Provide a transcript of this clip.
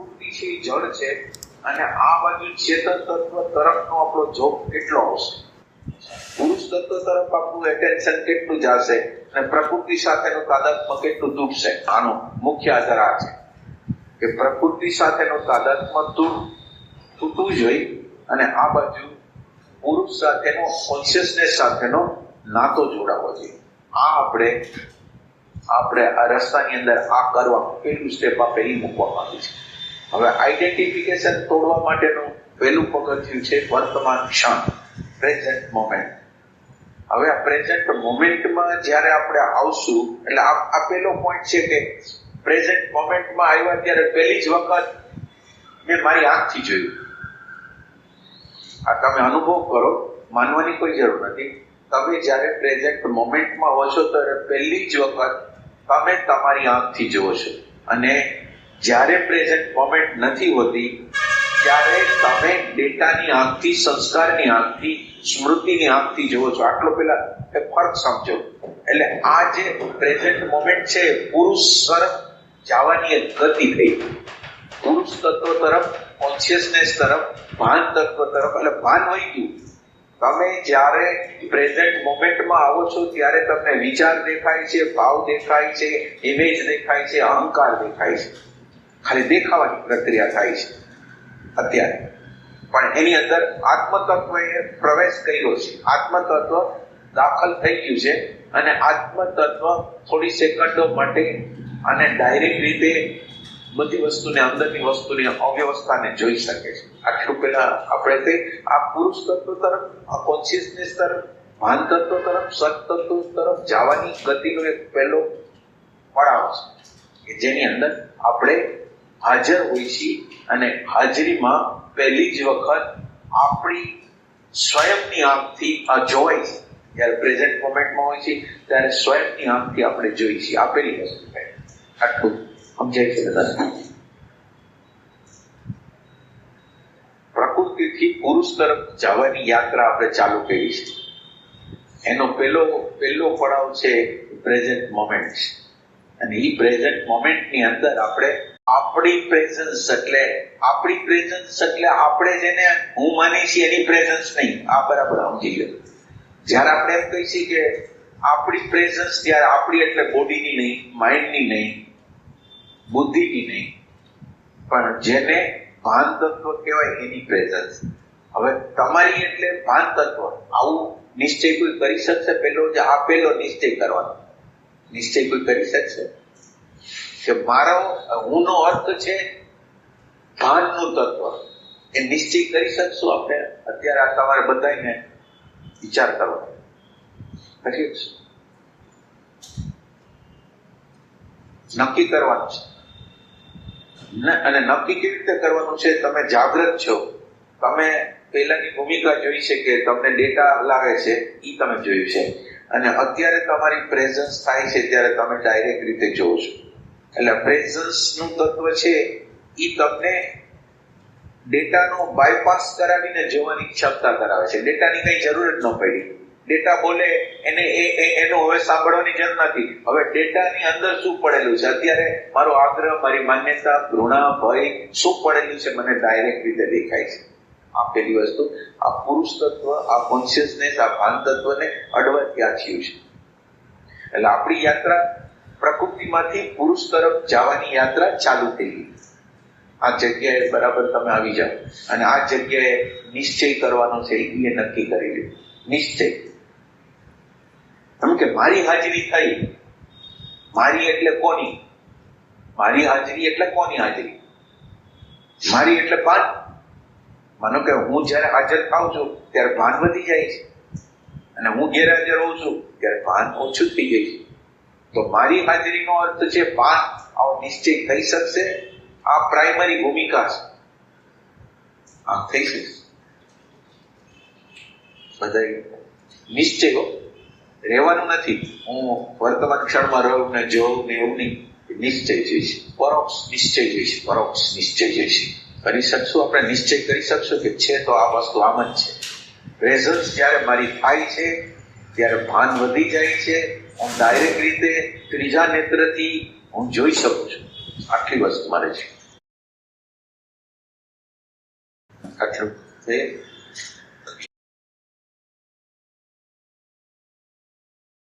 પ્રકૃતિ છે એ જળ છે અને આ બાજુ ચેતન તત્વ તરફનો આપણો જોગ કેટલો આવશે પુરુષ તત્વ તરફ આપણું એટેન્શન કેટલું જશે અને પ્રકૃતિ સાથેનું તાદાત્મ્ય કેટલું તૂટશે? આનો મુખ્ય આધાર આ છે કે પ્રકૃતિ સાથેનું તાદાત્મ્ય તૂટ, તૂટવું જોઈએ અને આ બાજુ પુરુષ સાથેનો કોન્શિયસનેસ સાથેનો નાતો જોડાવવો જોઈએ. આ આપણે આપણે આ રસ્તાની અંદર આ કરવા પેલું સ્ટેપ આ પહેલી મૂકવા માંગીએ છે. હવે આઈડેન્ટિફિકેશન તોડવા માટેનું પહેલું પગથિયું છે વર્તમાન ક્ષણ પ્રેઝન્ટ મોમેન્ટ હવે આ પ્રેઝન્ટ મોમેન્ટમાં જ્યારે આપણે આવશું, એટલે આ પહેલો પોઈન્ટ છે કે પ્રેઝન્ટ મોમેન્ટમાં આવ્યા ત્યારે પહેલી જ વખત મેં મારી આંખથી જોયું. આ તમે અનુભવ કરો, માનવાની કોઈ જરૂર નથી. તમે જ્યારે પ્રેઝન્ટ મોમેન્ટમાં હો ત્યારે પહેલી જ વખત તમે તમારી આંખથી જુઓ છો. અને જ્યારે પ્રેઝન્ટ મોમેન્ટ નથી હોતી, ત્યારે તમે ડેટાની આંખથી, સંસ્કારની આંખથી, સ્મૃતિની આંખથી જુઓ છો. આટલો પેલા ફરક સમજો. એટલે આ જે પ્રેઝન્ટ મોમેન્ટ છે, પુરુષ તરફ જવાની એક ગતિ થઈ. પુરુષ તત્વ તરફ કોન્શિયસનેસ તરફ, ભાન તત્વ તરફ, એટલે ભાન હોય ગયું. તમે જ્યારે પ્રેઝન્ટ મોમેન્ટમાં આવો છો, ત્યારે તમને વિચાર દેખાય છે, ભાવ દેખાય છે ઇમેજ દેખાય છે, અહંકાર દેખાય છે. ખાલી દેખાવાની પ્રક્રિયા થાય છે અત્યારે. પણ એની અંદર આત્મતત્વએ પ્રવેશ કર્યો છે. આત્મતત્વ દાખલ થઈ ગયું છે અને આત્મતત્વ થોડી સેકન્ડો માટે અને ડાયરેક્ટ રીતે બધી વસ્તુને અંદરની વસ્તુની અવ્યવસ્થાને જોઈ શકે છે. આટલું પેલા આપણે તે આ પુરુષ તત્વ તરફ, આ કોન્શિયસનેસ તરફ, ભાન તત્વ તરફ, સત તત્વ તરફ જવાની ગતિનો એક પહેલો પડાવ છે કે જેની અંદર આપણે હાજર હોય છીએ અને હાજરીમાં પહેલી જ વખત આપણી સ્વયંની આંખથી આ જોવાય છે. જ્યારે પ્રેઝન્ટ મોમેન્ટમાં હોય છે, ત્યારે સ્વયંની આંખથી આપણે જોઈ છીએ. આપેલી વસ્તુ આટલું સમજાય છે બધા પ્રકૃતિથી પુરુષ તરફ જવાની યાત્રા આપણે ચાલુ કરી છે. એનો પેલો પહેલો પડાવ છે પ્રેઝન્ટ મોમેન્ટ અને એ પ્રેઝન્ટ મોમેન્ટની અંદર આપણે આપણી પ્રેઝન્સ એટલે, આપણી પ્રેઝન્સ એટલે આપણે જેને હું માની છીએ એની પ્રેઝન્સ નહીં. આ બરાબર સમજી ગયો જ્યારે આપણે એમ કહી છીએ કે આપણી પ્રેઝન્સ ત્યારે આપણી એટલે બોડીની નહીં માઇન્ડની નહીં, બુદ્ધિની નહીં. પણ જેને ભાન તત્વ કહેવાય એની પ્રેઝન્સ હવે તમારી એટલે ભાન તત્વ આવું નિશ્ચય કોઈ કરી શકશે? પેલો જે આ પેલો નિશ્ચય કરવાનો. નિશ્ચય કોઈ કરી શકશે? કે મારો હુંનો અર્થ છે ભાનનું તત્વ. એ નિશ્ચય કરી શકશું આપણે? અત્યારે આ તમારે બધાને વિચાર કરો કરી નક્કી કરવાનું છે. અને નક્કી કેવી રીતે કરવાનું છે? તમે જાગૃત છો. તમે પહેલાની ભૂમિકા જોઈ છે કે તમને ડેટા લાગે છે એ તમે જોયું છે. અને અત્યારે તમારી પ્રેઝન્સ થાય છે ત્યારે તમે ડાયરેક્ટ રીતે જોવો છો. એટલે પ્રેઝન્સનું તત્વ છે એ તમને ડેટાનો બાયપાસ કરાવીને જવાની ક્ષમતા કરાવે છે. ડેટાની કઈ જરૂર જ ન પડી. ડેટા બોલે એને એ એનું હવે સાંભળવાની જરૂર નથી. હવે ડેટાની અંદર શું પડેલું છે? અત્યારે મારો આગ્રહ, મારી માન્યતા, ઘૃણા, ભય, શું પડેલું છે મને ડાયરેક્ટ રીતે દેખાય છે. આ પેલી વસ્તુ. આ પુરુષ તત્વ, આ કોન્શિયસનેસ આ ભાન તત્વને અડવા ત્યાં થયું છે. એટલે આપણી યાત્રા પ્રકૃતિમાંથી પુરુષ તરફ જવાની યાત્રા ચાલુ થઈ આ જગ્યાએ બરાબર તમે આવી જાઓ. અને આ જગ્યાએ નિશ્ચય કરવાનો છે, એ નક્કી કરી લો નિશ્ચય. એમ કે મારી હાજરી થઈ. મારી એટલે કોની? મારી હાજરી એટલે કોની હાજરી? મારી એટલે ભાન માનો કે હું જ્યારે હાજર થાઉં છું, ત્યારે ભાન વધી જાય છે. અને હું ગેરહાજર હોઉં છું, ત્યારે ભાન ઓછું થઈ જાય છે. તો મારી હાજરીનો અર્થ છે પાન આવો નિશ્ચય થઈ શકશે. આ પ્રાઇમરી ભૂમિકા છે. આ થઈ શકશે બધા નિશ્ચયો રહેવાનું નથી. હું વર્તમાન ક્ષણમાં રહું ને જોઉં ને એવું નહીં. નિશ્ચય જોઈશ પરોક્ષ નિશ્ચય જોઈશ પરોક્ષ નિશ્ચય જોઈશ કરી શકશું આપણે? નિશ્ચય કરી શકશું કે છે તો આ વસ્તુ આમ જ છે. પ્રેઝન્સ જ્યારે મારી થાય છે, ત્યારે ભાન વધી જાય છે. હું ડાયરેક્ટ રીતે ત્રીજા નેત્રથી હું જોઈ શકું છું. આટલી વસ્તુ મારે છે. આટલું